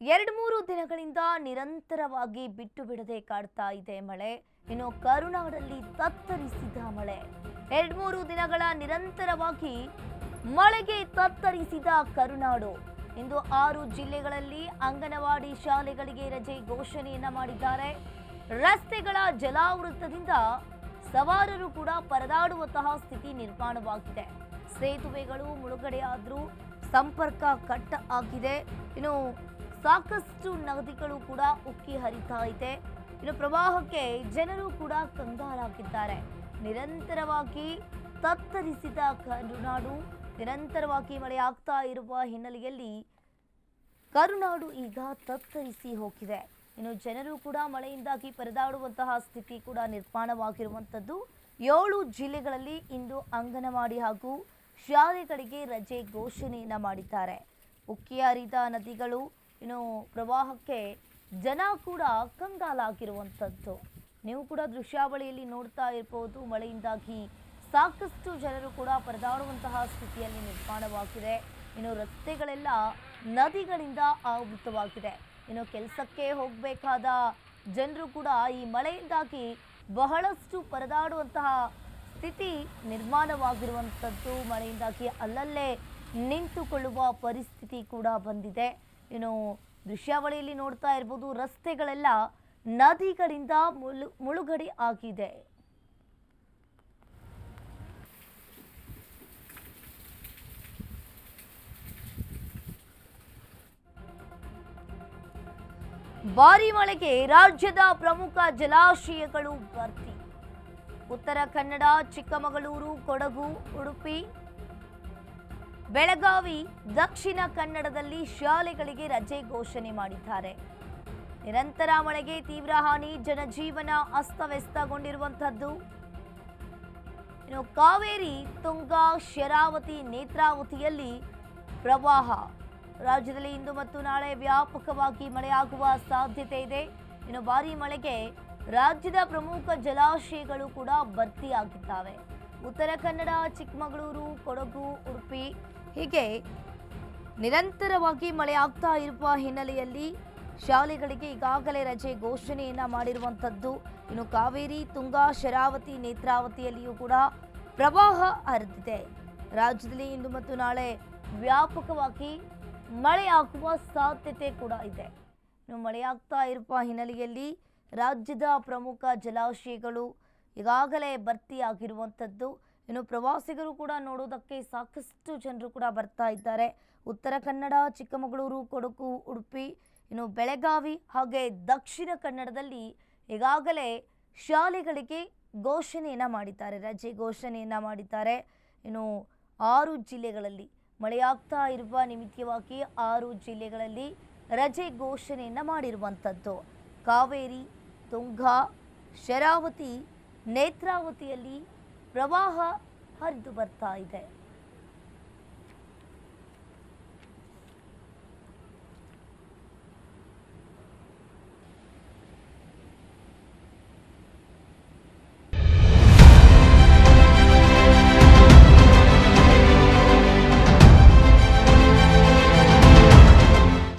ಎರಡು ಮೂರು ದಿನಗಳಿಂದ ನಿರಂತರವಾಗಿ ಬಿಟ್ಟು ಬಿಡದೆ ಕಾಡ್ತಾ ಇದೆ ಮಳೆ. ಇನ್ನು ಕರುನಾಡಲ್ಲಿ ತತ್ತರಿಸಿದ ಮಳೆ. ಎರಡು ಮೂರು ದಿನಗಳ ನಿರಂತರವಾಗಿ ಮಳೆಗೆ ತತ್ತರಿಸಿದ ಕರುನಾಡು. ಇಂದು ಆರು ಜಿಲ್ಲೆಗಳಲ್ಲಿ ಅಂಗನವಾಡಿ ಶಾಲೆಗಳಿಗೆ ರಜೆ ಘೋಷಣೆಯನ್ನ ಮಾಡಿದ್ದಾರೆ. ರಸ್ತೆಗಳ ಜಲಾವೃತದಿಂದ ಸವಾರರು ಕೂಡ ಪರದಾಡುವಂತಹ ಸ್ಥಿತಿ ನಿರ್ಮಾಣವಾಗಿದೆ. ಸೇತುವೆಗಳು ಮುಳುಗಡೆಯಾದ್ರೂ ಸಂಪರ್ಕ ಕಟ್ ಆಗಿದೆ. ಇನ್ನು ಸಾಕಷ್ಟು ನದಿಗಳು ಕೂಡ ಉಕ್ಕಿ ಹರಿತಾ ಇದೆ. ಇನ್ನು ಪ್ರವಾಹಕ್ಕೆ ಜನರು ಕೂಡ ಕಂಗಾಲಾಗಿದ್ದಾರೆ. ನಿರಂತರವಾಗಿ ತತ್ತರಿಸಿದ ಕರುನಾಡು, ನಿರಂತರವಾಗಿ ಮಳೆಯಾಗ್ತಾ ಇರುವ ಹಿನ್ನೆಲೆಯಲ್ಲಿ ಕರುನಾಡು ಈಗ ತತ್ತರಿಸಿ ಹೋಗಿದೆ. ಇನ್ನು ಜನರು ಕೂಡ ಮಳೆಯಿಂದಾಗಿ ಪರದಾಡುವಂತಹ ಸ್ಥಿತಿ ಕೂಡ ನಿರ್ಮಾಣವಾಗಿರುವಂಥದ್ದು. ಏಳು ಜಿಲ್ಲೆಗಳಲ್ಲಿ ಇಂದು ಅಂಗನವಾಡಿ ಹಾಗೂ ಶಾಲೆಗಳಿಗೆ ರಜೆ ಘೋಷಣೆಯನ್ನು ಮಾಡಿದ್ದಾರೆ. ಉಕ್ಕಿ ಹರಿದ ನದಿಗಳು ಇನ್ನು ಪ್ರವಾಹಕ್ಕೆ ಜನ ಕೂಡ ಕಂಗಾಲಾಗಿರುವಂಥದ್ದು. ನೀವು ಕೂಡ ದೃಶ್ಯಾವಳಿಯಲ್ಲಿ ನೋಡ್ತಾ ಇರ್ಬೋದು, ಮಳೆಯಿಂದಾಗಿ ಸಾಕಷ್ಟು ಜನರು ಕೂಡ ಪರದಾಡುವಂತಹ ಸ್ಥಿತಿಯಲ್ಲಿ ನಿರ್ಮಾಣವಾಗಿದೆ. ಇನ್ನು ರಸ್ತೆಗಳೆಲ್ಲ ನದಿಗಳಿಂದ ಆವೃತವಾಗಿದೆ. ಇನ್ನು ಕೆಲಸಕ್ಕೆ ಹೋಗಬೇಕಾದ ಜನರು ಕೂಡ ಈ ಮಳೆಯಿಂದಾಗಿ ಬಹಳಷ್ಟು ಪರದಾಡುವಂತಹ ಸ್ಥಿತಿ ನಿರ್ಮಾಣವಾಗಿರುವಂಥದ್ದು. ಮಳೆಯಿಂದಾಗಿ ಅಲ್ಲಲ್ಲೇ ನಿಂತುಕೊಳ್ಳುವ ಪರಿಸ್ಥಿತಿ ಕೂಡ ಬಂದಿದೆ. ಇನ್ನು ದೃಶ್ಯಾವಳಿಯಲ್ಲಿ ನೋಡ್ತಾ ಇರ್ಬೋದು, ರಸ್ತೆಗಳೆಲ್ಲ ನದಿಗಳಿಂದ ಮುಳು, ಮುಳುಗಡೆ ಆಗಿದೆ. ಭಾರಿ ಮಳೆಗೆ ರಾಜ್ಯದ ಪ್ರಮುಖ ಜಲಾಶಯಗಳು ಭರ್ತಿ. ಉತ್ತರ ಕನ್ನಡ, ಚಿಕ್ಕಮಗಳೂರು, ಕೊಡಗು, ಉಡುಪಿ ಬೆಳಗಾವಿ, ದಕ್ಷಿಣ ಕನ್ನಡದಲ್ಲಿ ಶಾಲೆಗಳಿಗೆ ರಜೆ ಘೋಷಣೆ ಮಾಡಿದ್ದಾರೆ. ನಿರಂತರ ಮಳೆಗೆ ತೀವ್ರ ಹಾನಿ, ಜನಜೀವನ ಅಸ್ತವ್ಯಸ್ತಗೊಂಡಿರುವಂಥದ್ದು. ಇನ್ನು ಕಾವೇರಿ, ತುಂಗಾ, ಶರಾವತಿ ನೇತ್ರಾವತಿಯಲ್ಲಿ ಪ್ರವಾಹ. ರಾಜ್ಯದಲ್ಲಿ ಇಂದು ಮತ್ತು ನಾಳೆ ವ್ಯಾಪಕವಾಗಿ ಮಳೆಯಾಗುವ ಸಾಧ್ಯತೆ ಇದೆ. ಇನ್ನು ಭಾರೀ ಮಳೆಗೆ ರಾಜ್ಯದ ಪ್ರಮುಖ ಜಲಾಶಯಗಳು ಕೂಡ ಭರ್ತಿಯಾಗಿದ್ದಾವೆ. ಉತ್ತರ ಕನ್ನಡ, ಚಿಕ್ಕಮಗಳೂರು, ಕೊಡಗು, ಉಡುಪಿ ಹೀಗೆ ನಿರಂತರವಾಗಿ ಮಳೆಯಾಗ್ತಾ ಇರುವ ಹಿನ್ನೆಲೆಯಲ್ಲಿ ಶಾಲೆಗಳಿಗೆ ಈಗಾಗಲೇ ರಜೆ ಘೋಷಣೆಯನ್ನ ಮಾಡಿರುವಂಥದ್ದು ಇನ್ನು ಕಾವೇರಿ, ತುಂಗಾ, ಶರಾವತಿ ನೇತ್ರಾವತಿಯಲ್ಲಿಯೂ ಕೂಡ ಪ್ರವಾಹ ಹರಿದಿದೆ. ರಾಜ್ಯದಲ್ಲಿ ಇಂದು ಮತ್ತು ನಾಳೆ ವ್ಯಾಪಕವಾಗಿ ಮಳೆಯಾಗುವ ಸಾಧ್ಯತೆ ಕೂಡ ಇದೆ. ಇನ್ನು ಮಳೆಯಾಗ್ತಾ ಇರುವ ಹಿನ್ನೆಲೆಯಲ್ಲಿ ರಾಜ್ಯದ ಪ್ರಮುಖ ಜಲಾಶಯಗಳು ಈಗಾಗಲೇ ಭರ್ತಿಯಾಗಿರುವಂಥದ್ದು ಇನ್ನು ಪ್ರವಾಸಿಗರು ಕೂಡ ನೋಡೋದಕ್ಕೆ ಸಾಕಷ್ಟು ಜನರು ಕೂಡ ಬರ್ತಾ ಇದ್ದಾರೆ. ಉತ್ತರ ಕನ್ನಡ, ಚಿಕ್ಕಮಗಳೂರು, ಕೊಡಗು, ಉಡುಪಿ, ಇನ್ನು ಬೆಳಗಾವಿ ಹಾಗೆ ದಕ್ಷಿಣ ಕನ್ನಡದಲ್ಲಿ ಈಗಾಗಲೇ ಶಾಲೆಗಳಿಗೆ ಘೋಷಣೆಯನ್ನು ಮಾಡಿದ್ದಾರೆ, ರಜೆ ಘೋಷಣೆಯನ್ನು ಮಾಡಿದ್ದಾರೆ. ಇನ್ನು ಆರು ಜಿಲ್ಲೆಗಳಲ್ಲಿ ಮಳೆಯಾಗ್ತಾ ಇರುವ ನಿಮಿತ್ತವಾಗಿ ಆರು ಜಿಲ್ಲೆಗಳಲ್ಲಿ ರಜೆ ಘೋಷಣೆಯನ್ನು ಮಾಡಿರುವಂಥದ್ದು ಕಾವೇರಿ, ತುಂಗಾ, ಶರಾವತಿ, ನೇತ್ರಾವತಿಯಲ್ಲಿ ಪ್ರವಾಹ ಹರಿದು ಬರ್ತಾ ಇದೆ.